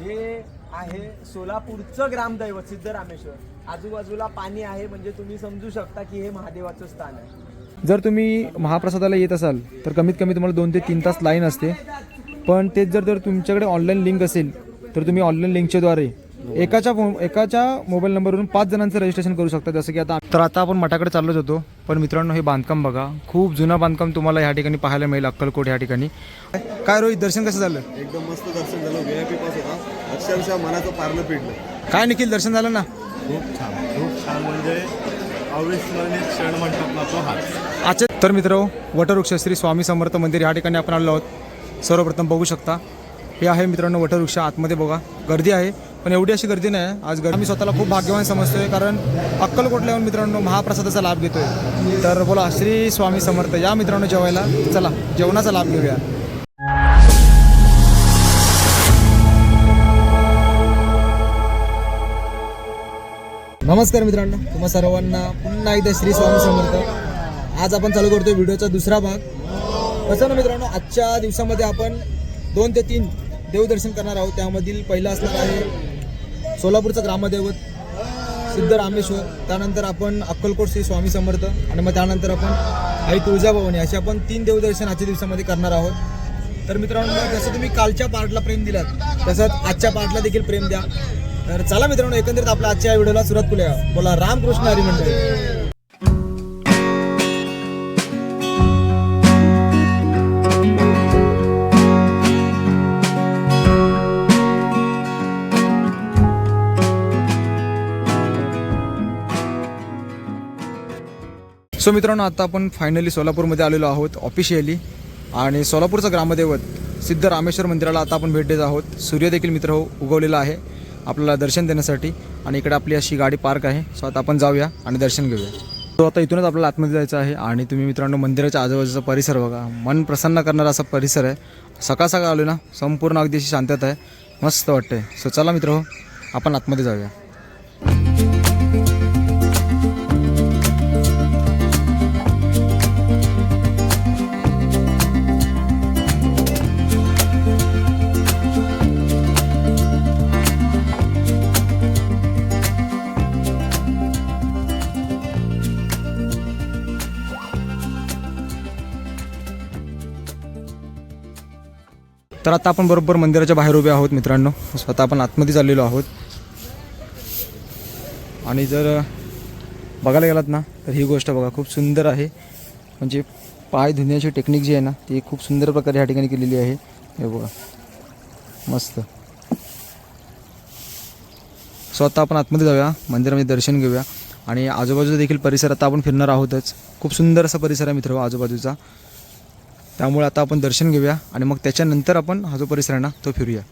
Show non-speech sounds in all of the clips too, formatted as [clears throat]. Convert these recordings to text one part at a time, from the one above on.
हे आहे सोलापूरचं ग्रामदैवत सिद्धरामेश्वर आजूबाजूला पाणी आहे म्हणजे तुम्ही समजू शकता की हे महादेवाचं स्थान आहे. जर तुम्ही महाप्रसादाला येत असाल तर कमीत कमी तुम्हाला दोन ते तीन तास लाईन असते. पण तेच जर जर तुमच्याकडे ऑनलाईन लिंक असेल तर तुम्ही ऑनलाईन लिंकच्या द्वारे एकाच्या फो- एकाच्या मोबाईल नंबरवरून पाच जणांचं रजिस्ट्रेशन करू शकता. जसं की आता तर आता आपण मठाकडे चाललोच होतो. पण मित्रांनो हे बांधकाम बघा. खूप जुनं बांधकाम तुम्हाला ह्या ठिकाणी पाहायला मिळेल अक्कलकोट ह्या ठिकाणी. काय रोहित दर्शन कसं झालं? एकदम मस्त दर्शन झालं व्ही आय पी पास होता अक्षरशः मनाचं पारलं पिडलं काय निखिल दर्शन झालं ना? खूप छान खूप छान म्हणजे अविस्मरणीय क्षण म्हणतात ना तो हाच. आजचे तर मित्र वटवृक्ष श्री स्वामी समर्थ मंदिर या ठिकाणी आपण आलो आहोत. सर्वप्रथम बघू शकता हे आहे मित्रांनो वटवृक्ष आतमध्ये बघा गर्दी आहे पण एवढी अशी गर्दी नाही आहे. आज गर्दी मी स्वतःला खूप भाग्यवान समजतोय कारण अक्कलकोटला येऊन मित्रांनो महाप्रसादाचा लाभ घेतोय. तर बोला श्री स्वामी समर्थ या मित्रांनो जेवायला चला जेवणाचा लाभ घेऊया. नमस्कार मित्रांनो तुम्हा सर्वांना पुन्हा एकदा श्री स्वामी समर्थ. आज आपण चालू करतोय व्हिडिओचा दुसरा भाग. कसं ना मित्रांनो आजच्या दिवसामध्ये आपण दोन ते तीन देवदर्शन करणार आहोत. त्यामधील पहिलं असणार आहे सोलापूरचं ग्रामदैवत सिद्धरामेश्वर. त्यानंतर आपण अक्कलकोट श्री स्वामी समर्थ आणि मग त्यानंतर आपण आई तुळजाभवानी असे आपण तीन देवदर्शन आजच्या दिवसामध्ये करणार आहोत. तर मित्रांनो जसं तुम्ही कालच्या पार्टला प्रेम दिलात तसंच आजच्या पार्टला देखील प्रेम द्या. तर चला मित्रांनो एकंदरीत आपल्या आजच्या व्हिडिओला सुरुवात करूया. बोला रामकृष्ण हरी मंडळी. सो मित्रांनो आता आपण फायनली सोलापूरमध्ये आलेलो आहोत ऑफिशियली आणि सोलापूरचं ग्रामदैवत सिद्ध रामेश्वर मंदिराला आता आपण भेट देत आहोत. सूर्य देखील मित्र हो उगवलेला आहे. आपल्याला दर्शन देण्यासाठी आणि इकडे आपली अशी गाडी पार्क आहे. सो आता आपण जाऊया आणि दर्शन घेऊया. तो आता इथूनच आपल्याला आतमध्ये जायचं आहे आणि तुम्ही मित्रांनो मंदिराच्या आजूबाजूचा परिसर बघा. मन प्रसन्न करणारा असा परिसर आहे. सकाळ सकाळ आलो ना संपूर्ण अगदी अशी शांतता आहे. मस्त वाटते सो चला मित्र हो आपण आतमध्ये जाऊया. तर आता आपण बरोबर मंदिराच्या बाहेर उभे आहोत मित्रांनो. स्वतः आपण आतमध्ये चाललेलो आहोत. आणि जर बघायला गेलात ना तर ही गोष्ट बघा खूप सुंदर आहे. म्हणजे पाय धुण्याची टेक्निक जी आहे ना ती खूप सुंदर प्रकारे ह्या ठिकाणी केलेली आहे. हे बघा मस्त. सो आता आपण आतमध्ये जाऊया मंदिरामध्ये दर्शन घेऊया. आणि आजूबाजूचा देखील परिसर आता आपण फिरणार आहोतच. खूप सुंदर असा परिसर आहे मित्र आजूबाजूचा. त्यामुळे आता आपण दर्शन घेऊया आणि मग त्याच्यानंतर आपण हा जो परिसर आहे ना तो फिरूया.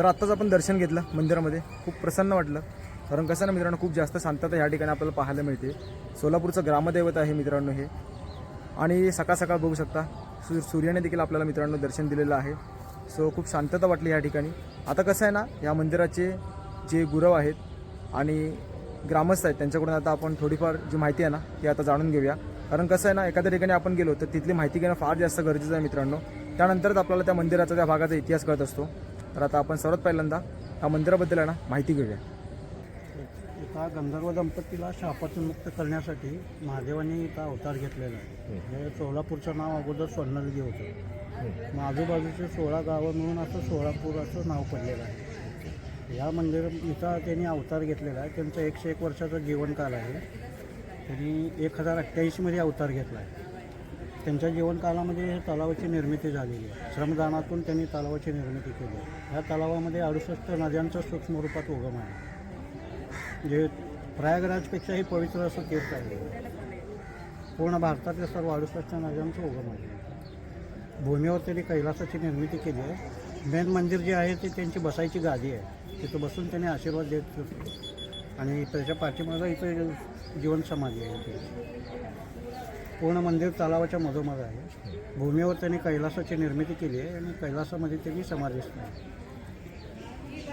तर आत्ताच आपण दर्शन घेतलं मंदिरामध्ये. खूप प्रसन्न वाटलं. कारण कसं ना मित्रांनो खूप जास्त शांतता ह्या ठिकाणी आपल्याला पाहायला मिळते. सोलापूरचं ग्रामदैवत आहे मित्रांनो हे. आणि सकाळ सकाळ बघू शकता सू सूर्याने देखील आपल्याला मित्रांनो दर्शन दिलेलं आहे. सो खूप शांतता वाटली या ठिकाणी. आता कसं आहे ना या मंदिराचे जे गुरव आहेत आणि ग्रामस्थ आहेत त्यांच्याकडून आता आपण थोडीफार जी माहिती आहे ना ती आता जाणून घेऊया. कारण कसं आहे ना एखाद्या ठिकाणी आपण गेलो तर तिथली माहिती घेणं फार जास्त गरजेचं आहे मित्रांनो. त्यानंतरच आपल्याला त्या मंदिराचा त्या भागाचा इतिहास कळत असतो. तर आता आपण सर्वात पहिल्यांदा या मंदिराबद्दल आहे ना माहिती घेऊया. एका गंधर्व दंपतीला शापातून मुक्त करण्यासाठी महादेवाने इथं अवतार घेतलेला आहे. हे सोलापूरचं नाव अगोदर स्वर्णलगी होतं. मग आजूबाजूचे सोळा गावं मिळून असं सोलापूर असं नाव पडलेलं आहे. या मंदिर इथं त्यांनी अवतार घेतलेला आहे. त्यांचा एकशे एक वर्षाचा जीवनकाल आहे. त्यांनी एक हजार अठ्ठ्याऐंशीमध्ये अवतार घेतला आहे. त्यांच्या जीवनकालामध्ये हे तलावाची निर्मिती झालेली आहे. श्रमदानातून त्यांनी तलावाची निर्मिती केली आहे. ह्या तलावामध्ये अडुसष्ट नद्यांचा सूक्ष्म रूपात उगम आहे. जे प्रयागराजपेक्षाही पवित्र असं तीर्थ आहे. पूर्ण भारतातल्या सर्व अडुसष्ट नद्यांचं उगम आहे. भूमीवर त्यांनी कैलासाची निर्मिती केली आहे. मेन मंदिर जे आहे ते त्यांची बसायची गादी आहे. तिथं बसून त्यांनी आशीर्वाद देत आणि त्याच्या पाठीमागं इथं जीवन समाधी आहे. पूर्ण मंदिर तलावाच्या मधोमध आहे. भूमीवर त्यांनी कैलासाची निर्मिती केली आहे आणि कैलासामध्ये त्यांनी समाधिस्थ आहे.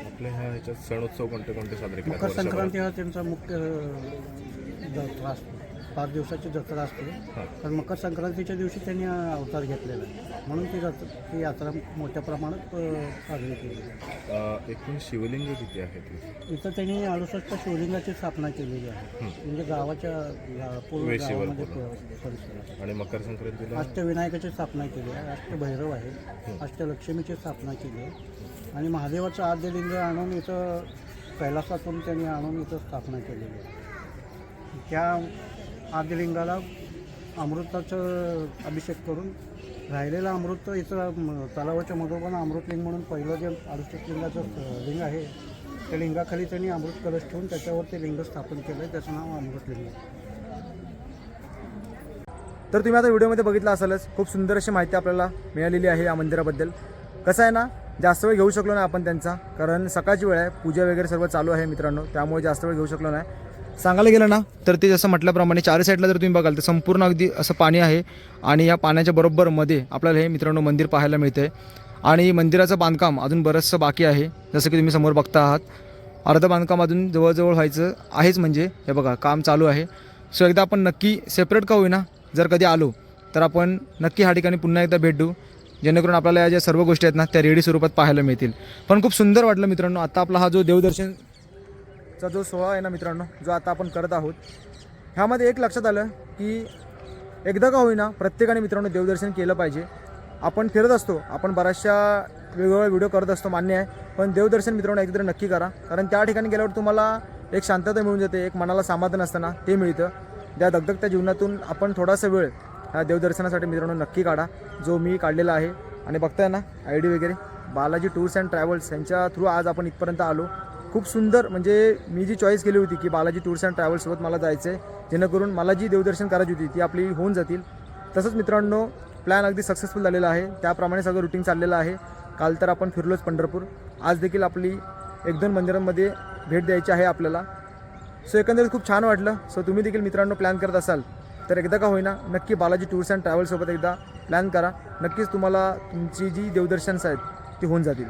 आपल्या ह्या ह्याच्यात सणोत्सव कोणते कोणते साजरे केले मकर संक्रांती हा त्यांचा मुख्य अ, पाच दिवसाची जत्रा असते. तर मकर संक्रांतीच्या दिवशी त्यांनी अवतार घेतलेला आहे. म्हणून ती जत ती यात्रा मोठ्या प्रमाणात अ, साजरी केली आहे. एकूण शिवलिंग किती आहेत इथं? त्यांनी अडुसष्ट शिवलिंगाची स्थापना केलेली आहे. म्हणजे गावाच्या गा- पूर्ण वेशीवर गावामध्ये पूर्ण. प- परिसरात आणि मकर संक्रांतीला? अष्टविनायकाची स्थापना केली आहे. अष्टभैरव आहे. अष्टलक्ष्मीची स्थापना केली आहे. आणि महादेवाचं आद्यलिंग आणून इथं कैलासातून त्यांनी आणून इथं स्थापना केलेली आहे. त्या आद्यलिंगाला अमृताचं अभिषेक करून राहिलेलं अमृत इथं तलावाच्या मधोमध अमृतलिंग म्हणून पहिलं जे अडुसष्ट लिंगाचं लिंग आहे त्या लिंगाखाली त्यांनी अमृत कलश ठेवून त्याच्यावर ते लिंग स्थापन केलं आहे त्याचं नाव अमृतलिंग तर तुम्ही आता व्हिडिओमध्ये बघितलं असालच खूप सुंदर अशी माहिती आपल्याला मिळालेली आहे या मंदिराबद्दल. कसं आहे ना जास्त वेळ घेऊ शकलो नाही आपण त्यांचा कारण सकाळची वेळ आहे पूजा वगैरे सर्व चालू आहे मित्रांनो त्यामुळे जास्त वेळ घेऊ शकलो नाही. सांगायला गेलं ना तर ते जसं म्हटल्याप्रमाणे चारी साईडला जर तुम्ही बघाल तर संपूर्ण अगदी असं पाणी आहे आणि या पाण्याच्या बरोबर मध्ये आपल्याला हे मित्रांनो मंदिर पाहायला मिळते आणि मंदिराचं बांधकाम अजून बरंचसं बाकी आहे जसं की तुम्ही समोर बघता आहात. अर्धं बांधकाम अजून जवळजवळ व्हायचं आहेच म्हणजे हे बघा काम चालू आहे. सो एकदा आपण नक्की सेपरेट का होईना जर कधी आलो तर आपण नक्की ह्या ठिकाणी पुन्हा एकदा भेट देऊ. जेणेकरून आपल्याला या ज्या सर्व गोष्टी आहेत ना त्या रेडी स्वरूपात पाहायला मिळतील. पण खूप सुंदर वाटलं मित्रांनो आता आपला हा जो देवदर्शन चा जो सोहळा आहे ना मित्रांनो जो आता आपण करत आहोत ह्यामध्ये एक लक्षात आलं की एकदा का होईना प्रत्येकाने मित्रांनो देवदर्शन केलं पाहिजे. आपण फिरत असतो आपण बऱ्याचशा वेगवेगळ्या व्हिडिओ करत असतो मान्य आहे पण देवदर्शन मित्रांनो एकदा नक्की करा. कारण त्या ठिकाणी गेल्यावर तुम्हाला एक शांतता मिळून जाते एक मनाला समाधान असताना ते मिळतं. त्या दगदगत्या जीवनातून आपण थोडासा वेळ ह्या देवदर्शनासाठी मित्रांनो नक्की काढा जो मी काढलेला आहे. आणि बघताय ना आय डी वगैरे बालाजी टूर्स अँड ट्रॅव्हल्स यांच्या थ्रू आज आपण इथपर्यंत आलो. खूप सुंदर म्हणजे मी जी चॉईस केली होती की बालाजी टूर्स अँड ट्रॅव्हल्ससोबत मला जायचं आहे जेणेकरून मला जी देवदर्शन करायची होती ती आपली होऊन जातील. तसंच मित्रांनो प्लॅन अगदी सक्सेसफुल झालेला आहे. त्याप्रमाणे सगळं रुटीन चाललेलं आहे. काल तर आपण फिरलोच पंढरपूर. आज देखील आपली एक दोन मंदिरांमध्ये भेट द्यायची आहे आपल्याला. सो एकंदरीत खूप छान वाटलं. सो तुम्ही देखील मित्रांनो प्लॅन करत असाल तर एकदा का होईना नक्की बालाजी टूर्स अँड ट्रॅव्हल्ससोबत एकदा प्लॅन करा. नक्कीच तुम्हाला तुमची जी देवदर्शन्स आहेत ती होऊन जातील.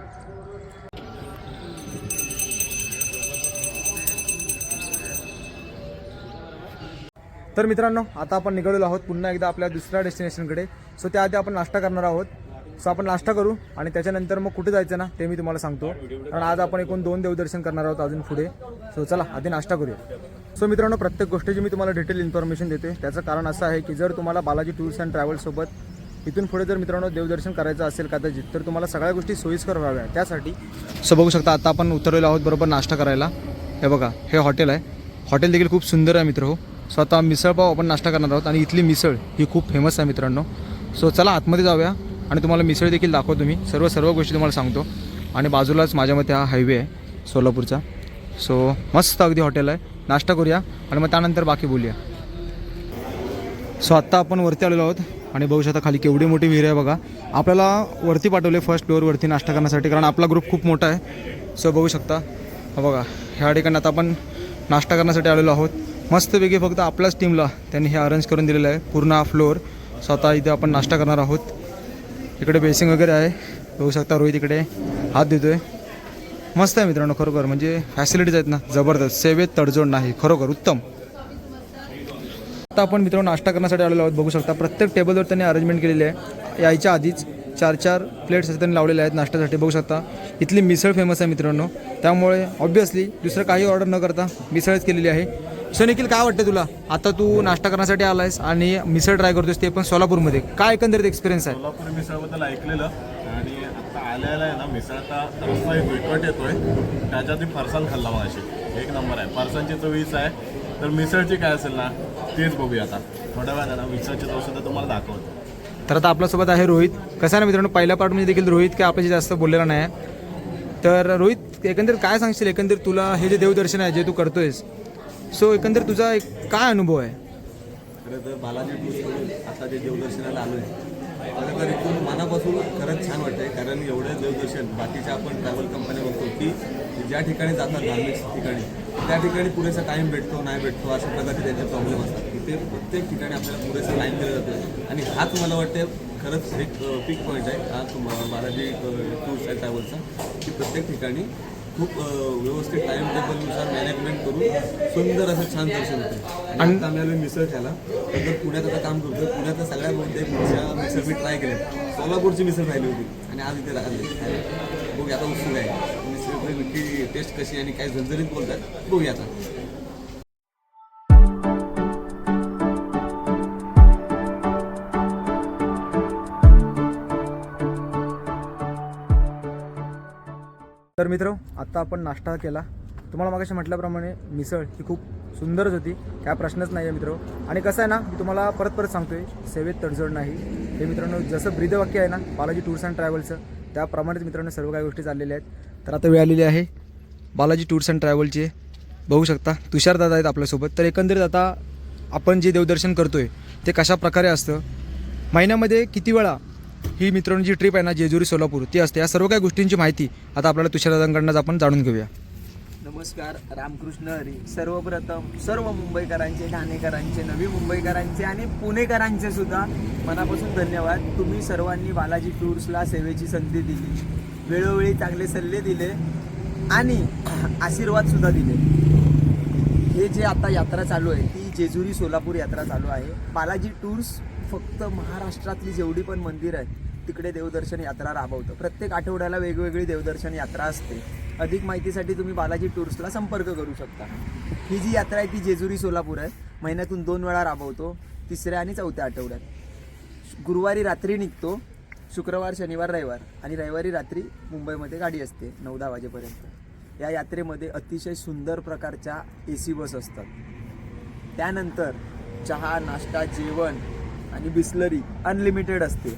तर मित्रांनो आता आपण निघालेलो आहोत पुन्हा एकदा आपल्या दुसऱ्या डेस्टिनेशनकडे. सो त्याआधी आपण नाश्ता करणार आहोत. सो आपण नाश्ता करू आणि त्याच्यानंतर मग कुठे जायचं ना ते मी तुम्हाला सांगतो. कारण आज आपण एकूण दोन देवदर्शन करणार आहोत अजून पुढे. सो चला आधी नाश्ता करूया. सो मित्रांनो प्रत्येक गोष्टीची मी तुम्हाला डिटेल इन्फॉर्मेशन देते. त्याचं कारण असं आहे की जर तुम्हाला बालाजी टूर्स अँड ट्रॅव्हल्ससोबत इथून पुढे जर मित्रांनो देवदर्शन करायचं असेल कदाचित तर तुम्हाला सगळ्या गोष्टी सोयीस्कर व्हाव्या. त्यासाठी सो बघू शकता आता आपण उतरलेलो आहोत बरोबर नाश्ता करायला. हे बघा हे हॉटेल आहे. हॉटेल देखील खूप सुंदर आहे मित्र हो. सो आता मिसळपाव आपण नाश्ता करणार आहोत आणि इथली मिसळ ही खूप फेमस आहे मित्रांनो. सो चला आतमध्ये जाऊया आणि तुम्हाला मिसळ देखील दाखवतो मी. सर्व सर्व गोष्टी तुम्हाला सांगतो. आणि बाजूलाच माझ्या मते हा हायवे आहे सोलापूरचा. सो मस्त अगदी हॉटेल आहे. नाश्ता करूया आणि मग त्यानंतर बाकी बोलूया. सो आत्ता आपण वरती आलेलो आहोत आणि बघू शकता खाली केवढी मोठी विहीर आहे बघा. आपल्याला वरती पाठवले फर्स्ट फ्लोअरवरती नाश्ता करण्यासाठी कारण आपला ग्रुप खूप मोठा आहे. सो बघू शकता. बघा ह्या ठिकाणी आता आपण नाश्ता करण्यासाठी आलेलो आहोत. मस्तपैकी फक्त आपल्याच टीमला त्यांनी हे अरेंज करून दिलेलं आहे. पूर्ण हा फ्लोअर स्वतः इथे आपण नाश्ता करणार आहोत. इकडे बेसिंग वगैरे आहे. बघू शकता रोहित इकडे हात देतोय. मस्त आहे मित्रांनो खरोखर. म्हणजे फॅसिलिटीज आहेत ना जबरदस्त. सेवेत तडजोड नाही खरोखर उत्तम. आता आपण मित्रांनो नाश्ता करण्यासाठी आलेलो आहोत. बघू शकता प्रत्येक टेबलवर त्यांनी अरेंजमेंट केलेली आहे. यायच्या आधीच चार चार प्लेट्स त्यांनी लावलेले आहेत नाश्त्यासाठी. बघू शकता इथली मिसळ फेमस आहे मित्रांनो. त्यामुळे ऑब्विसली दुसरं काही ऑर्डर न करता मिसळच केलेली आहे. सो निखिल काय वाटतं तुला? आता तू नाश्ता करण्यासाठी आलायस आणि मिसळ ट्राय करतोस ते पण सोलापूरमध्ये. काय एकंदरीत एक्सपिरियन्स आहे? सोलापूर मिसळबद्दल ऐकलेलं आणि आता आलेला आहे ना मिसळचा रस्ता एक विकट येतोय. त्याच्यात मी फरसाण खाल्ला मागाशी. एक नंबर आहे. फरसाणची चवीच आहे. तर मिसळची काय असेल ना तेच बघूया आता. थोड्या वेळात ना मिसळची चव सुद्धा तुम्हाला दाखवतो. तर आता आपल्यासोबत आहे रोहित. कसं आहे ना मित्रांनो पहिल्या पार्टमध्ये देखील रोहित काय आपल्याशी जास्त बोललेला नाही आहे. तर रोहित एकंदरीत काय सांगशील? एकंदरीत तुला हे जे देवदर्शन आहे जे तू करतोयस सो एकंदर तुझा एक काय अनुभव आहे? खरं तर बालाजी टूर्सकडून आता जे देवदर्शनाला आलो आहे खरं तर इथून मनापासून खरंच छान वाटतंय कारण एवढं देवदर्शन बाकीच्या आपण ट्रॅव्हल कंपन्या बघतो की ज्या ठिकाणी जातात धार्मिक ठिकाणी त्या ठिकाणी पुरेसा टाईम भेटतो नाही भेटतो अशा प्रकारचे त्यांचे प्रॉब्लेम असतात. तिथे प्रत्येक ठिकाणी आपल्याला पुरेसा टाईम दिला जातो. आणि हाच मला वाटते खरंच एक पिक पॉईंट आहे. हा बालाजी टूर्स अँड ट्रॅव्हल्सचा की प्रत्येक ठिकाणी खूप व्यवस्थित टाईम टेबलनुसार मॅनेजमेंट करून सुंदर असं छान दर्शन होतं. आणि आम्ही आलो मिसळ खायला. तर जर पुण्यात आता काम करतो पुण्यातल्या सगळ्या बहुतेक मिसळ मिसळ मी ट्राय केले सोलापूरची मिसळ राहिली होती. आणि आज इथे राहिली बघूया आता उत्सुक आहे. मिसळ नक्की टेस्ट कशी आणि काय झणझणीत बोलतात. बघूया आता. तर मित्र आत्ता आपण नाश्ता केला. तुम्हाला मागाशी म्हटल्याप्रमाणे मिसळ ही खूप सुंदरच होती. काय प्रश्नच नाही आहे मित्र. आणि कसं आहे ना मी तुम्हाला परत परत सांगतोय सेवेत तडजोड नाही. हे मित्रांनो जसं ब्रीदवाक्य आहे ना बालाजी टूर्स अँड ट्रॅव्हल्सचं त्याप्रमाणेच मित्रांनो सर्व काही गोष्टी चाललेल्या आहेत. तर आता वेळ आलेली आहे बालाजी टूर्स अँड ट्रॅव्हलचे बघू शकता तुषारदादा आहेत आपल्यासोबत. तर एकंदरीत आता आपण जे देवदर्शन करतोय ते कशा प्रकारे असतं? महिन्यामध्ये किती वेळा ही मित्रांनो जी ट्रिप आहे ना जेजुरी सोलापूर ती असते. या सर्व काही गोष्टींची माहिती आता आपल्याला तुषारदादांकडनंच आपण जाणून घेऊया. नमस्कार रामकृष्ण हरी. सर्वप्रथम सर्व मुंबईकरांचे ठाणेकरांचे नवी मुंबईकरांचे आणि पुणेकरांचे सुद्धा मनापासून धन्यवाद. तुम्ही सर्वांनी बालाजी टूर्सला सेवेची संधी दिली. वेळोवेळी चांगले सल्ले दिले आणि [clears throat] आशीर्वाद सुद्धा दिले. हे जे आता यात्रा चालू आहे ती जेजुरी सोलापूर यात्रा चालू आहे. बालाजी टूर्स फक्त महाराष्ट्रातली जेवढी पण मंदिर आहेत तिकडे देवदर्शन यात्रा राबवतं. प्रत्येक आठवड्याला वेगवेगळी देवदर्शन यात्रा असते. अधिक माहितीसाठी तुम्ही बालाजी टूर्सला संपर्क करू शकता. ही जी यात्रा आहे ती जेजुरी सोलापूर आहे. महिन्यातून दोन वेळा राबवतो तिसऱ्या आणि चौथ्या आठवड्यात. गुरुवारी रात्री निघतो शुक्रवार शनिवार रविवार आणि रविवारी रात्री मुंबईमध्ये गाडी असते नऊ दहा वाजेपर्यंत. या यात्रेमध्ये अतिशय सुंदर प्रकारच्या ए सी बस असतात. त्यानंतर चहा नाश्ता जेवण आणि बिस्लरी अनलिमिटेड असते.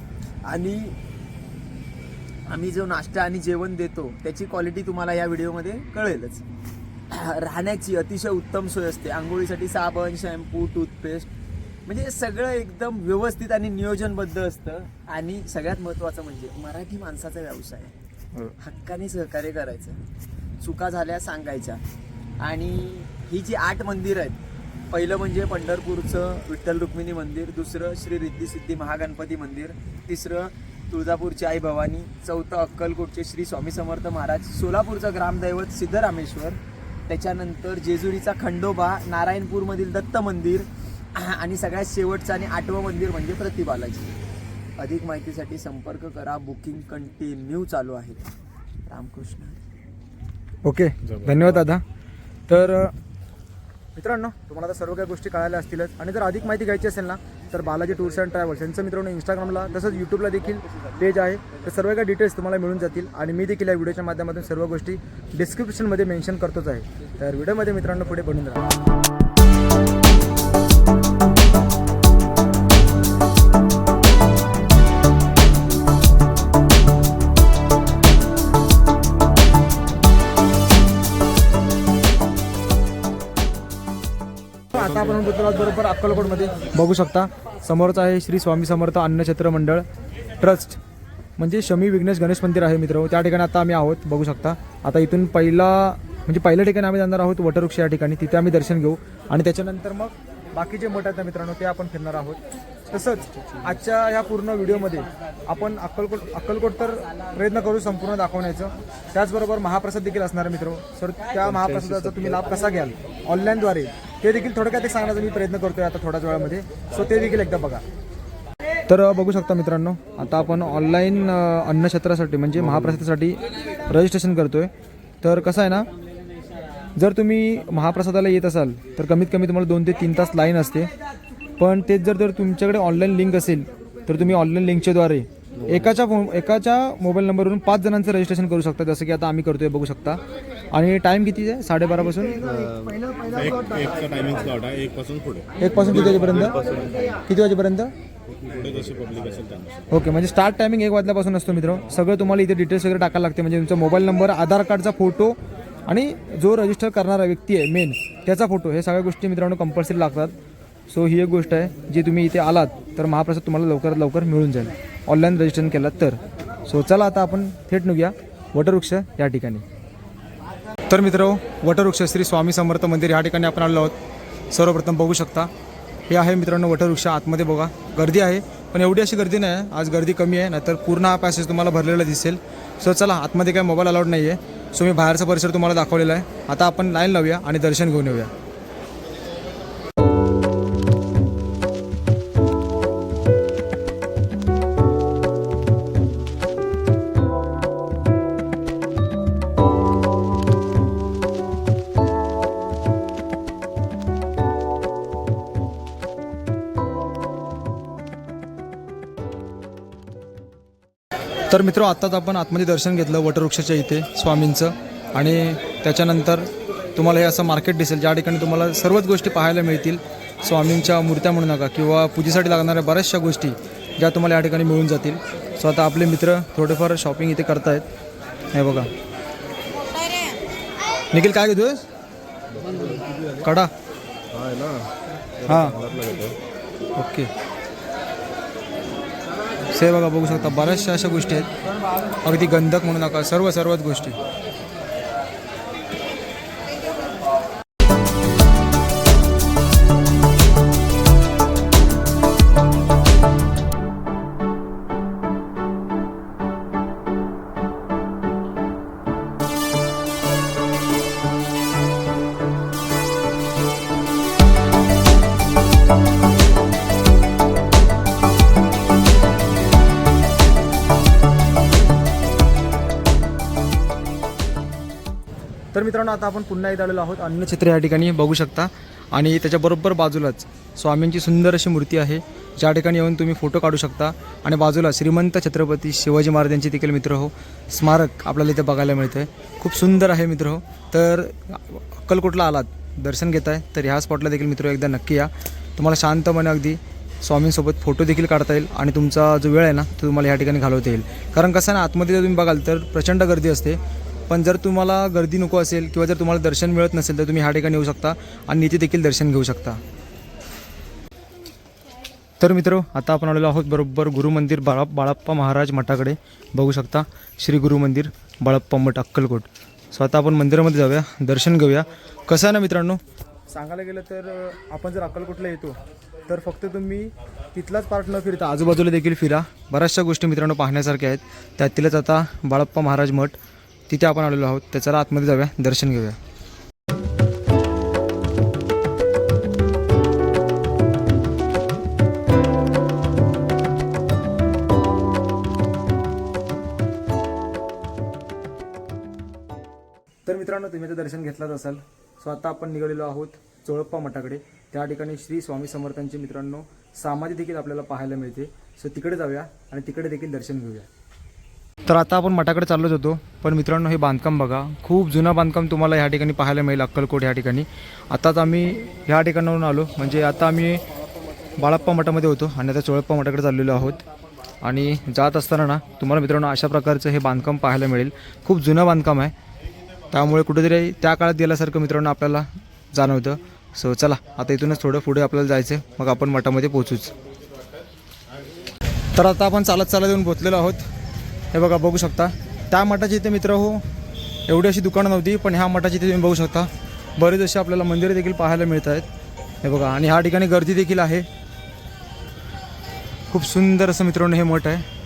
आणि आम्ही जो नाश्ता आणि जेवण देतो त्याची क्वालिटी तुम्हाला या व्हिडिओमध्ये कळेलच. राहण्याची अतिशय उत्तम सोय असते. आंघोळीसाठी साबण शॅम्पू टूथपेस्ट म्हणजे सगळं एकदम व्यवस्थित आणि नियोजनबद्ध असतं. आणि सगळ्यात महत्त्वाचं म्हणजे मराठी माणसाचा व्यवसाय. हक्काने सहकार्य करायचं. चुका झाल्या सांगायच्या. आणि ही जी आठ मंदिर आहेत पहिलं म्हणजे पंढरपूरचं विठ्ठल रुक्मिणी मंदिर दुसरं श्री रिद्धी सिद्धी महागणपती मंदिर तिसरं तुळजापूरची आई भवानी चौथं अक्कलकोटचे श्री स्वामी समर्थ महाराज सोलापूरचं ग्रामदैवत सिद्धरामेश्वर त्याच्यानंतर जेजुरीचा खंडोबा नारायणपूरमधील दत्त मंदिर आणि सगळ्यात शेवटचं आणि आठवं मंदिर म्हणजे प्रतिबालाजी. अधिक माहितीसाठी संपर्क करा बुकिंग कंटिन्यू चालू आहे. रामकृष्ण. ओके धन्यवाद दादा. तर मित्रांनो तुम्हाला तर सर्व काही गोष्टी कळायला असतीलच. आणि जर अधिक माहिती घ्यायची असेल ना तर बालाजी टूर्स अँड ट्रॅव्हल्स यांचं मित्रांनो इंस्टाग्रामला तसंच यूट्यूबला देखील पेज आहे. तर सर्व काही डिटेल्स तुम्हाला मिळून जातील. आणि मी देखील या व्हिडिओच्या माध्यमातून सर्व गोष्टी डिस्क्रिप्शनमध्ये मेन्शन करतोच आहे. तर व्हिडिओमध्ये मित्रांनो पुढे बनून राहा. त्याचबरोबर अक्कलकोटमध्ये. बघू शकता समोरच आहे श्री स्वामी समर्थ अन्नछत्र मंडळ ट्रस्ट. म्हणजे शमी विघ्नेश गणेश मंदिर आहे मित्र. त्या ठिकाणी आता आम्ही आहोत बघू शकता. आता इथून पहिला म्हणजे पहिल्या ठिकाणी आम्ही जाणार आहोत वटवृक्ष या ठिकाणी. तिथे आम्ही दर्शन घेऊ. आणि त्याच्यानंतर मग बाकी जे मठ आहेत ना मित्रांनो ते आपण फिरणार आहोत. तसंच आजच्या ह्या पूर्ण व्हिडिओमध्ये आपण अक्कलकोट अक्कलकोट तर प्रयत्न करू संपूर्ण दाखवण्याचं. त्याचबरोबर महाप्रसाद देखील असणार मित्र. सर त्या महाप्रसादाचा तुम्ही लाभ कसा घ्याल? ऑनलाईनद्वारे ते देखील थोडक्यात एक सांगण्याचा मी प्रयत्न करतोय आता थोड्याच वेळामध्ये. सो ते देखील एकदा बघा. तर बघू शकता मित्रांनो आता आपण ऑनलाईन अन्नक्षेत्रासाठी म्हणजे महाप्रसादासाठी रजिस्ट्रेशन करतोय. तर कसं आहे ना जर तुम्ही महाप्रसादाला येत असाल तर कमीत कमी तुम्हाला दोन ते तीन तास लाईन असते. पण तेच जर जर तुमच्याकडे ऑनलाईन लिंक असेल तर तुम्ही ऑनलाईन लिंकच्याद्वारे एकाच्या फो एकाच्या मोबाईल नंबरवरून पाच जणांचं रजिस्ट्रेशन करू शकता. जसं की आता आम्ही करतोय बघू शकता. आणि टाईम किती आहे? साडेबारापासून एक एकचा टायमिंग स्लॉट आहे एक पासून पुढे. एक पासून किती वाजेपर्यंत? किती वाजेपर्यंत? पुढे जशी पब्लिक असेल त्यानुसार. ओके म्हणजे स्टार्ट टायमिंग एक वाजल्यापासून असतो मित्र. सगळं तुम्हाला इथे डिटेल्स वगैरे टाकायला लागते. म्हणजे तुमचा मोबाईल नंबर आधार कार्डचा फोटो आणि जो रजिस्टर करणारा व्यक्ती आहे मेन त्याचा फोटो हे सगळ्या गोष्टी मित्रांनो कंपल्सरी लागतात. सो ही एक गोष्ट आहे जी तुम्ही इथे आलात तर महाप्रसाद तुम्हाला लवकरात लवकर मिळून जाईल. ऑनलाईन रजिस्ट्रेशन केलं तर. सो चला आता आपण थेट निघूया. वटवृक्ष या ठिकाणी. तर मित्र वटवृक्ष श्री स्वामी समर्थ मंदिर या ठिकाणी आपण आलो आहोत. सर्वप्रथम बघू शकता हे आहे मित्रांनो वटवृक्ष. आतमध्ये बघा गर्दी आहे पण एवढी अशी गर्दी नाही आहे आज गर्दी कमी आहे नाहीतर पूर्ण हा पॅसेज तुम्हाला भरलेला दिसेल. सो चला आतमध्ये काय मोबाईल अलाउड नाही आहे सो मी बाहेरचा परिसर तुम्हाला दाखवलेला आहे. आता आपण लाईन लावूया आणि दर्शन घेऊन येऊया. तर मित्र आत्ताच आपण आतमध्ये दर्शन घेतलं वटवृक्षाच्या इथे स्वामींचं. आणि त्याच्यानंतर तुम्हाला हे असं मार्केट दिसेल ज्या ठिकाणी तुम्हाला सर्वच गोष्टी पाहायला मिळतील. स्वामींच्या मूर्त्या म्हणू नका किंवा पूजेसाठी लागणाऱ्या बऱ्याचशा गोष्टी ज्या तुम्हाला या ठिकाणी मिळून जातील. सो आता आपले मित्र थोडेफार शॉपिंग इथे करतायत. हे बघा. निखिल काय घेतोयस? कडा. हां. ओके. से बघा बघू शकता बऱ्याचशा अशा गोष्टी आहेत. अगदी गंधक म्हणू नका सर्व सर्वच गोष्टी. तर मित्रांनो आता आपण पुन्हा एकदा आलेलो आहोत. अन्नचित्र या ठिकाणी बघू शकता. आणि त्याच्याबरोबर बाजूलाच स्वामींची सुंदर अशी मूर्ती आहे. ज्या ठिकाणी येऊन तुम्ही फोटो काढू शकता. आणि बाजूला श्रीमंत छत्रपती शिवाजी महाराजांचे देखील मित्र हो. स्मारक आपल्याला इथे बघायला मिळतं आहे खूप सुंदर आहे मित्र हो. तर अक्कलकोटला आलात दर्शन घेत आहे तर ह्या स्पॉटला देखील मित्र हो एकदा नक्की या. तुम्हाला शांतपणे अगदी स्वामींसोबत फोटो देखील काढता येईल आणि तुमचा जो वेळ आहे ना तो तुम्हाला या ठिकाणी घालवता येईल. कारण कसं ना आतमध्ये जर तुम्ही बघाल तर प्रचंड गर्दी असते. पण जर तुम्हाला गर्दी नको असेल किंवा जर तुम्हाला दर्शन मिळत नसेल तर तुम्ही ह्या ठिकाणी येऊ शकता आणि इथे देखील दर्शन घेऊ शकता. तर मित्र आता आपण आलेलो आहोत बरोबर गुरुमंदिर बाळा बाळाप्पा महाराज मठाकडे. बघू शकता श्री गुरुमंदिर बाळाप्पा मठ अक्कलकोट. सो आता आपण मंदिरामध्ये जाऊया दर्शन घेऊया. कसं आहे ना मित्रांनो? सांगायला गेलं तर आपण जर अक्कलकोटला येतो तर फक्त तुम्ही तिथलाच पार्ट न फिरता आजूबाजूला देखील फिरा. बऱ्याचशा गोष्टी मित्रांनो पाहण्यासारख्या आहेत. त्यातीलच आता बाळाप्पा महाराज मठ तिथे आपण आलेलो आहोत तर चला आतमध्ये जाऊया दर्शन घेऊया. तर मित्रांनो तुम्ही दर्शन घेतलाच असाल. सो आता आपण निघालेलो आहोत चोळप्पा मठाकडे. त्या ठिकाणी श्री स्वामी समर्थांचे मित्रांनो समाधी देखील आपल्याला पाहायला मिळते. सो तिकडे जाऊया आणि तिकडे देखील दर्शन घेऊया. तर आता आपण मठाकडे चाललोच होतो. पण मित्रांनो हे बांधकाम बघा. खूप जुनं बांधकाम तुम्हाला ह्या ठिकाणी पाहायला मिळेल अक्कलकोट ह्या ठिकाणी. आताच आम्ही ह्या ठिकाणावरून आलो. म्हणजे आता आम्ही बाळप्पा मठामध्ये होतो आणि आता चोळप्पा मठाकडे चाललेलो आहोत. आणि जात असताना ना तुम्हाला मित्रांनो अशा प्रकारचं हे बांधकाम पाहायला मिळेल. खूप जुनं बांधकाम आहे. त्यामुळे कुठेतरी त्या काळात गेल्यासारखं मित्रांनो आपल्याला जाणवतं. सो चला आता इथूनच थोडं पुढे आपल्याला जायचं आहे मग आपण मठामध्ये पोचूच तर आता आपण चालत चालत येऊन पोचलेलो आहोत. हे बघा बघू शकता. त्या मठाची इथे मित्र हो एवढी अशी दुकानं नव्हती पण ह्या मठाची इथे तुम्ही बघू शकता. बरेच अशी आपल्याला मंदिरं देखील पाहायला मिळत आहेत हे बघा आणि ह्या ठिकाणी गर्दी देखील आहे. खूप सुंदर असं मित्रांनो हे मठ आहे.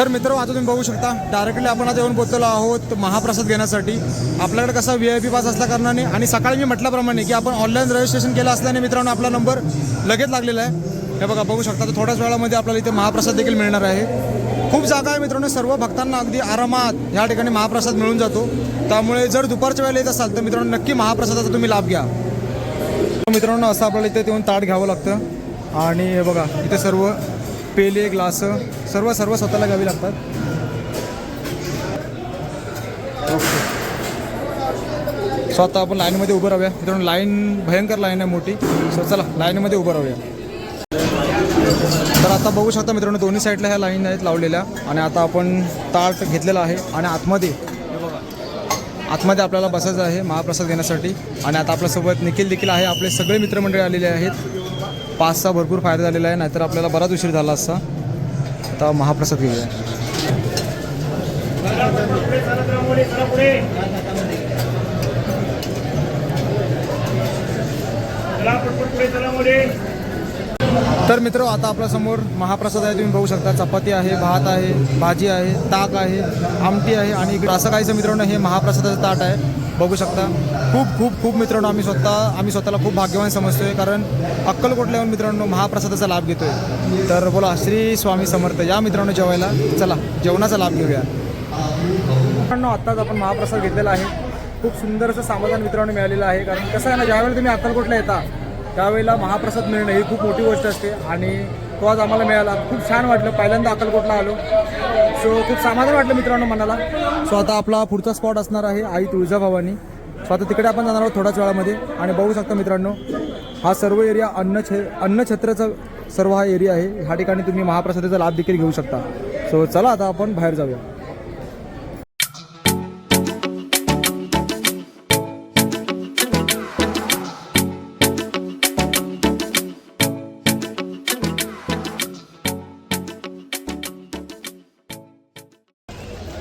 तर मित्र आता तुम्ही बघू शकता डायरेक्टली आपण आता येऊन पोहोचलो आहोत महाप्रसाद घेण्यासाठी. आपल्याकडे कसा व्ही आय पी पास असल्या कारणाने आणि सकाळी मी म्हटल्याप्रमाणे की आपण ऑनलाईन रजिस्ट्रेशन केलं असल्याने मित्रांनो आपला नंबर लगेच लागलेला आहे. हे बघा बघू शकता तर थोड्याच वेळामध्ये आपल्याला इथे महाप्रसाद देखील मिळणार आहे. खूप जागा आहे मित्रांनो सर्व भक्तांना अगदी आरामात ह्या ठिकाणी महाप्रसाद मिळून जातो. त्यामुळे जर दुपारच्या वेळेला येत असाल तर मित्रांनो नक्की महाप्रसादाचा तुम्ही लाभ घ्या. मित्रांनो असं आपल्याला इथे येऊन ताट घ्यावं लागतं. आणि हे बघा इथे सर्व पेले ग्लास सर्व सर्व स्वतःला घ्यावी लागतात. ओके सो आता आपण लाईनमध्ये उभं राहूया. मित्रांनो लाईन भयंकर लाईन आहे मोठी. सो चला लाईनमध्ये उभं राहूया. तर आता बघू शकता मित्रांनो दोन्ही साईडला ह्या लाईन आहेत लावलेल्या. आणि आता आपण ताट घेतलेला आहे. आणि आतमध्ये आतमध्ये आपल्याला बसायचं आहे महाप्रसाद घेण्यासाठी. आणि आता आपल्यासोबत निखिल देखील आहे. आपले सगळे मित्रमंडळी आलेले आहेत. पाचचा भरपूर फायदा झालेला आहे. नाहीतर आपल्याला बराच उशीर झाला असता. आता महाप्रसाद घेऊया तर मित्र आता आपल्यासमोर महाप्रसाद आहे तुम्ही बघू शकता. चपाती आहे भात आहे भाजी आहे ताक आहे आमटी आहे आणि इकडे असं काहीचं मित्रांनो हे महाप्रसादाचं ताट आहे. बघू शकता. खूप खूप खूप मित्रांनो आम्ही स्वतः आम्ही स्वतःला खूप भाग्यवान समजतोय. कारण अक्कलकोटला येऊन मित्रांनो महाप्रसादाचा लाभ घेतोय. तर बोला श्री स्वामी समर्थ या मित्रांनो जेवायला. चला जेवणाचा लाभ घेऊया. मित्रांनो आत्ताच आपण महाप्रसाद घेतलेला आहे. खूप सुंदर असं समाधान मित्रांनो मिळालेलं आहे. कारण कसं आहे ना ज्यावेळेला तुम्ही अक्कलकोटला येता त्यावेळेला महाप्रसाद मिळणं ही खूप मोठी गोष्ट असते. आणि तो आज आम्हाला मिळाला. खूप छान वाटलं. पहिल्यांदा अक्कलकोटला आलो. सो खूप समाधान वाटलं मित्रांनो मनाला. सो आता आपला पुढचा स्पॉट असणार आहे आई तुळजाभवानी सो आता तिकडे आपण जाणार आहोत थोड्याच वेळामध्ये. आणि बघू शकता मित्रांनो हा सर्व एरिया अन्न छे अन्नछत्राचा सर्व हा एरिया आहे. ह्या ठिकाणी तुम्ही महाप्रसादाचा लाभ देखील घेऊ शकता. सो चला आता आपण बाहेर जाऊया.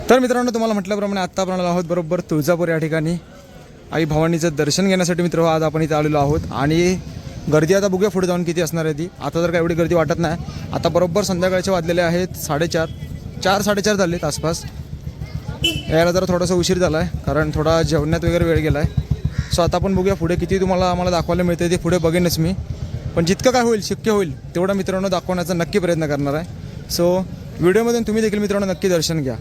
तर मित्रांनो तुम्हाला म्हटल्याप्रमाणे आत्ता आपण आलो आहोत बरोबर तुळजापूर या ठिकाणी. आई भवानीचं दर्शन घेण्यासाठी मित्र हो, आज आपण इथे आलेलो आहोत. आणि गर्दी आता बघूया पुढे जाऊन किती असणार आहे ती. आता तर काय एवढी गर्दी वाटत नाही. आता बरोबर संध्याकाळचे वाजलेले आहेत साडेचार. चार साडेचार झालेत आसपास. यायला जरा थोडासा उशीर झाला आहे कारण थोडा जेवण्यात वगैरे वेळ गेला आहे सो आता आपण बघूया पुढे किती तुम्हाला आम्हाला दाखवायला मिळते ते पुढे बघेनच मी. पण जितकं काय होईल शक्य होईल तेवढा मित्रांनो दाखवण्याचा नक्की प्रयत्न करणार आहे. सो व्हिडिओमधून तुम्ही देखील मित्रांनो नक्की दर्शन घ्या.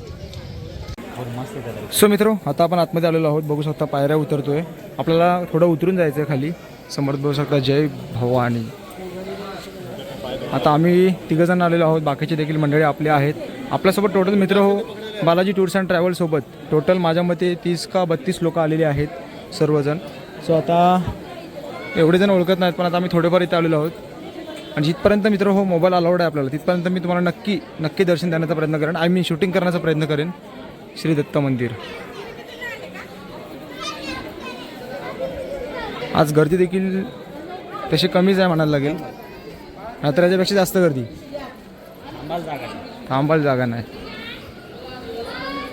सो मित्रो आता आपण आतमध्ये आलेलो आहोत. बघू शकता पायऱ्या उतरतोय. आपल्याला थोडं उतरून जायचं आहे खाली. समर्थ बघू शकता जय भवानी. आता आम्ही तिघंजण आलेलो आहोत. बाकीचे देखील मंडळी आपले आहेत. आपल्यासोबत टोटल मित्र हो बालाजी टूर्स अँड ट्रॅव्हलसोबत टोटल माझ्या मते तीस का बत्तीस लोकं आलेले आहेत सर्वजण. सो आता एवढे जण ओळखत नाहीत पण आता आम्ही थोडेफार इथे आलेलो आहोत. आणि जिथपर्यंत मित्र हो मोबाईल अलाउड आहे आपल्याला तिथपर्यंत मी तुम्हाला नक्की नक्की दर्शन देण्याचा प्रयत्न करेन. आय मीन शूटिंग करण्याचा प्रयत्न करेन. श्री दत्त मंदिर. आज गर्दी देखील तशी कमीच आहे म्हणायला लागेल. नाहीतर याच्यापेक्षा जास्त गर्दी. थांबायला जागा नाही.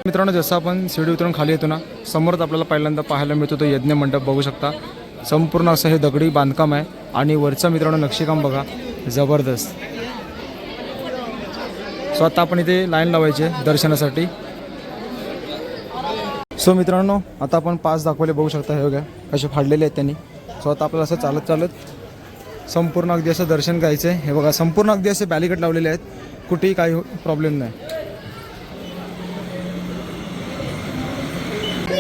मित्रांनो जसं आपण शिडी उतरून खाली येतो ना समोरच आपल्याला पहिल्यांदा पाहायला मिळतो तो यज्ञ मंडप बघू शकता. संपूर्ण असं हे दगडी बांधकाम आहे आणि वरचं मित्रांनो नक्षीकाम बघा जबरदस्त. सो आता आपण इथे लाईन लावायची दर्शनासाठी. सो मित्रांनो आता आपण पाच दाखवले बघू शकता हे बघा कसे फाडलेले आहेत त्यांनी. सो आता आपल्याला असं चालत चालत संपूर्ण अगदी असं दर्शन करायचं आहे हे बघा संपूर्ण अगदी असे बॅलिकट लावलेले आहेत. कुठेही काही प्रॉब्लेम नाही.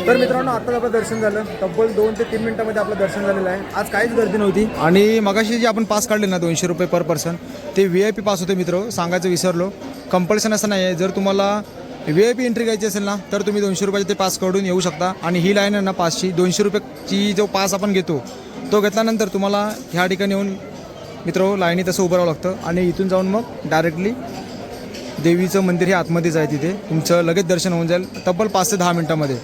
तर मित्रांनो आता आपलं दर्शन झालं. तब्बल दोन ते तीन मिनिटामध्ये आपलं दर्शन झालेलं आहे. आज काहीच गर्दी नव्हती. आणि मगाशी जे आपण पास काढले ना दोनशे रुपये पर पर्सन ते व्ही आय पी पास होते मित्र. सांगायचं विसरलो. कंपल्सन असं नाही आहे जर तुम्हाला व्ही आय पी एंट्री घ्यायची असेल ना तर तुम्ही दोनशे रुपयाचे ते पास काढून येऊ शकता. आणि ही लाईन आहे ना पासची दोनशे रुपयाची जो पास आपण घेतो तो घेतल्यानंतर तुम्हाला ह्या ठिकाणी येऊन मित्र लाईनीत असं उभं राहावं लागतं. आणि इथून जाऊन मग डायरेक्टली देवीचं मंदिर हे आतमध्येच आहे तिथे. तुमचं लगेच दर्शन होऊन जाईल तब्बल पाच ते दहा मिनिटामध्ये.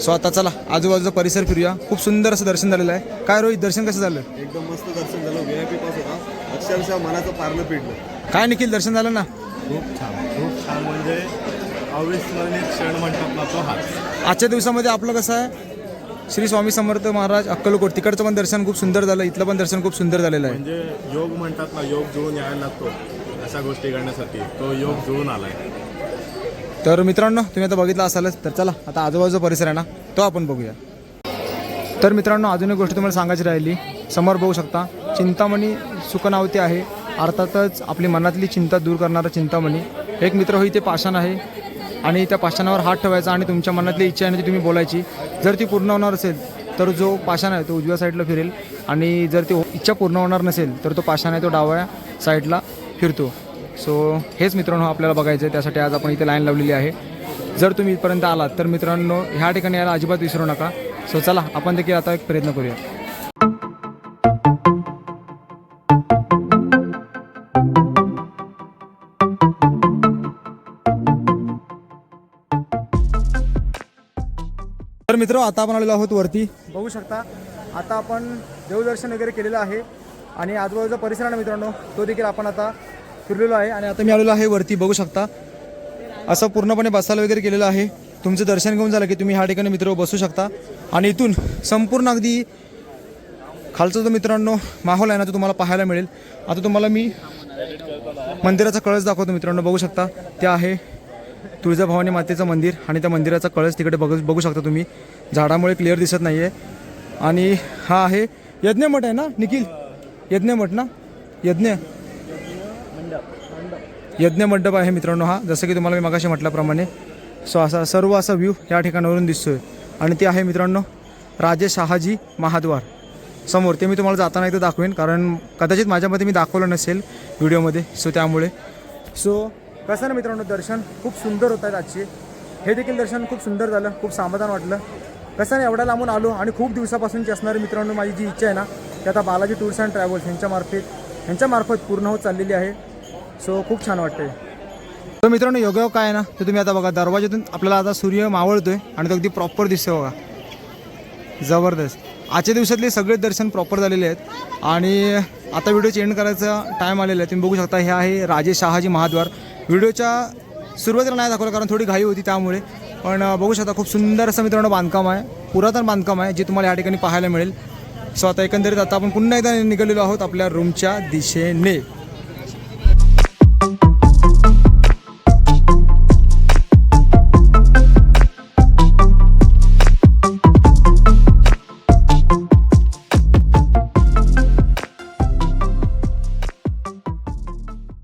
सो आता चला आजूबाजूचा परिसर फिरूया. खूप सुंदर असं दर्शन झालेलं आहे. काय रोहित दर्शन कसं झालं? एकदम मस्त दर्शन झालं. व्ही आय पी पास होता. अक्षरशः मनाचं पारलं पिडलं काय निखिल दर्शन झालं ना? खूप छान खूप छान. म्हणजे अविस्मरणीय क्षण म्हणतात ना तो हाच. आजच्या दिवसामध्ये आपलं कसं आहे? श्री स्वामी समर्थ महाराज अक्कलकोट तिकडचं पण दर्शन खूप सुंदर झालं इथलं पण दर्शन खूप सुंदर झालेलं आहे. म्हणजे योग म्हणतात ना योग जुळून यायला लागतो अशा गोष्टी करण्यासाठी. तो योग जुळून आलाय. तर मित्रांनो तुम्ही आता बघितलं असालच तर चला आता आजूबाजूचा परिसर आहे ना तो आपण बघूया. तर मित्रांनो अजून एक गोष्ट तुम्हाला सांगायची राहिली समोर बघू शकता चिंतामणी सुखनावती आहे अर्थातच आपली मनातली चिंता दूर करणारा चिंतामणी. एक मित्र हो इथे पाषाण आहे आणि त्या पाषाणावर हात ठेवायचा आणि तुमच्या मनातली इच्छा आहे ना ती तुम्ही बोलायची जर ती पूर्ण होणार असेल तर जो पाषाण आहे तो उजव्या साईडला फिरेल. आणि जर ती इच्छा पूर्ण होणार नसेल तर तो पाषाण आहे तो डाव्या साईडला फिरतो. सो हेच मित्रांनो आपल्याला बघायचं आहे त्यासाठी आज आपण इथे लाईन लावलेली आहे. जर तुम्ही इथपर्यंत आलात तर मित्रांनो ह्या ठिकाणी यायला अजिबात विसरू नका. सो चला आपण देखील आता एक प्रयत्न करूया. मित्र आता आपण आलेलो आहोत वरती. बघू शकता. आता आपण देवदर्शन वगैरे केलेलं आहे. आणि आजूबाजूचा परिसर आहे ना मित्रांनो तो देखील आपण आता फिरलेलो आहे. आणि आता मी आलेलो आहे वरती बघू शकता. असं पूर्णपणे बसायला वगैरे केलेलं आहे. तुमचं दर्शन घेऊन झालं की तुम्ही ह्या ठिकाणी मित्र बसू शकता. आणि इथून संपूर्ण अगदी खालचा जो मित्रांनो माहोल आहे ना तो तुम्हाला पाहायला मिळेल. आता तुम्हाला मी मंदिराचा कळस दाखवतो मित्रांनो बघू शकता. ते आहे तुळजाभवानी मातेचं मंदिर आणि त्या मंदिराचा कळस तिकडे बघू बघू शकता तुम्ही. झाडामुळे क्लिअर दिसत नाही आहे आणि हा आहे यज्ञमठ आहे ना निखिल? यज्ञमठ ना? यज्ञ? यज्ञ मंडप आहे मित्रांनो हा. जसं की तुम्हाला मी मगाशी म्हटल्याप्रमाणे. सो असा सर्व असा व्ह्यू या ठिकाणावरून दिसतोय. आणि ते आहे मित्रांनो राजे शहाजी महाद्वार. समोर ते मी तुम्हाला जाताना इथं दाखवेन कारण कदाचित माझ्यामध्ये मी दाखवलं नसेल व्हिडिओमध्ये. सो त्यामुळे. सो कसं ना मित्रांनो दर्शन खूप सुंदर होत आहेत आजचे. हे देखील दर्शन खूप सुंदर झालं खूप समाधान वाटलं. कसं नाही एवढ्या लांबून आलो आणि खूप दिवसापासूनची असणारी मित्रांनो माझी जी इच्छा आहे ना ती आता बालाजी टूर्स अँड ट्रॅव्हल्स यांच्यामार्फत यांच्यामार्फत पूर्ण होत चाललेली आहे. सो खूप छान वाटते तर मित्रांनो योगायोग काय आहे ना ते तुम्ही आता बघा दरवाजातून आपल्याला आता सूर्य मावळतोय आणि तो अगदी प्रॉपर दिसतोय बघा. जबरदस्त. आजच्या दिवसातले सगळे दर्शन प्रॉपर झालेले आहेत. आणि आता व्हिडिओ चेंड करायचा टाईम आलेला आहे. तुम्ही बघू शकता हे आहे राजे शहाजी महाद्वार. व्हिडिओच्या सुरुवातीला नाही दाखवलं कारण थोडी घाई होती त्यामुळे. पण बघू शकता खूप सुंदर असं मित्रांनो बांधकाम आहे. पुरातन बांधकाम आहे जे तुम्हाला या ठिकाणी पाहायला मिळेल. सो आता एकंदरीत आता आपण पुन्हा एकदा निघालेलो आहोत आपल्या रूमच्या दिशेने.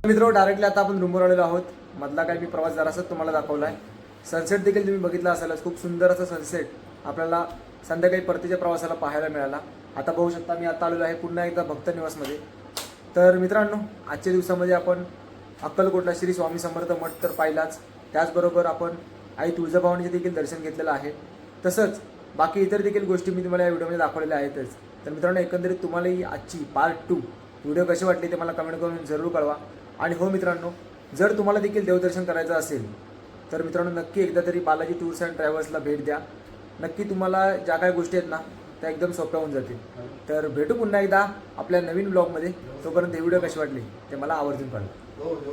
मित्र डायरेक्टली आता आपण रूमवर आलेलो आहोत. मधला काही मी प्रवास जरासा तुम्हाला दाखवला आहे सनसेट देखील तुम्ही बघितला असालच. खूप सुंदर असा सनसेट आपल्याला संध्याकाळी परतीच्या प्रवासाला पाहायला मिळाला. आता बघू शकता मी आता आलेलो आहे पुन्हा एकदा भक्त निवासमध्ये. तर मित्रांनो आजच्या दिवसामध्ये आपण अक्कलकोटला श्री स्वामी समर्थ मठ तर पाहिलाच. त्याचबरोबर आपण आई तुळजाभवानीचे देखील दर्शन घेतलेलं आहे. तसंच बाकी इतर देखील गोष्टी मी तुम्हाला या व्हिडिओमध्ये दाखवलेल्या आहेतच. तर मित्रांनो एकंदरीत तुम्हाला ही आजची पार्ट टू व्हिडिओ कशी वाटली ते मला कमेंट करून जरूर कळवा. आणि हो मित्रांनो जर तुम्हाला देखील देवदर्शन करायचं असेल तर मित्रांनो नक्की एकदा तरी बालाजी टूर्स अँड ट्रॅव्हल्सला भेट द्या. नक्की तुम्हाला ज्या काही गोष्टी आहेत ना त्या एकदम सोप्या होऊन जातील. तर भेटू पुन्हा एकदा आपल्या नवीन ब्लॉगमध्ये. तोपर्यंत ही व्हिडिओ कशी वाटली ते मला आवर्जून कळवा. हो, हो.